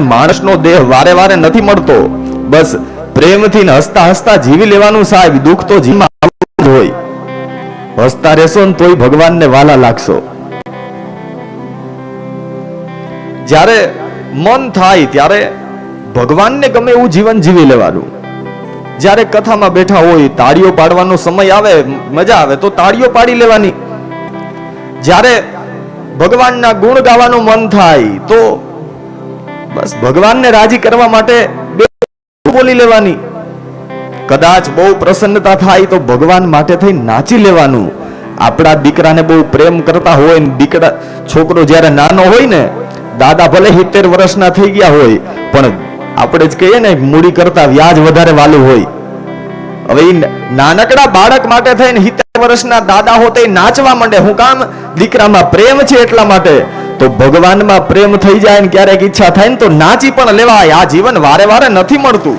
માણસનો દેહ વારે વારે નથી મળતો. બસ પ્રેમથી હસતા હસતા જીવી લેવાનું સાહેબ, દુઃખ તો જીવમાં હોય. હસતા રહેશો ને તોય ભગવાનને વાલા લાગશો. જ્યારે મન થાય ત્યારે ભગવાનને ગમે એવું જીવન જીવી લેવાનું. જ્યારે કથામાં બેઠા હોય, તાળીઓ પાડવાનો સમય આવે, મજા આવે, તો તાળીઓ પાડી લેવાની. જ્યારે ભગવાનના ગુણ ગાવાનું મન થાય, તો બસ ભગવાનને રાજી કરવા માટે બે બોલી લેવાની? કદાચ બહુ પ્રસન્નતા થાય તો ભગવાન માટે થઈ નાચી લેવાનું. આપણા દીકરાને બહુ પ્રેમ કરતા હોય ને દીકરા, છોકરો જ્યારે નાનો હોય ને, દાદા ભલે સિત્તેર વર્ષના થઈ ગયા હોય, પણ આપણે જ કહીએ ને, મૂડી કરતા વ્યાજ વધારે વાલું હોય. હવે નાનકડા બાળક માટે થઈને સિત્તેર વર્ષના દાદા હોતે નાચવા માંડે. હું કામ? દીકરામાં પ્રેમ છે એટલા માટે. તો ભગવાનમાં પ્રેમ થઈ જાય ને ક્યારેક ઈચ્છા થાય ને તો નાચી પણ લેવાય. આ જીવન વારે વારે નથી મળતું.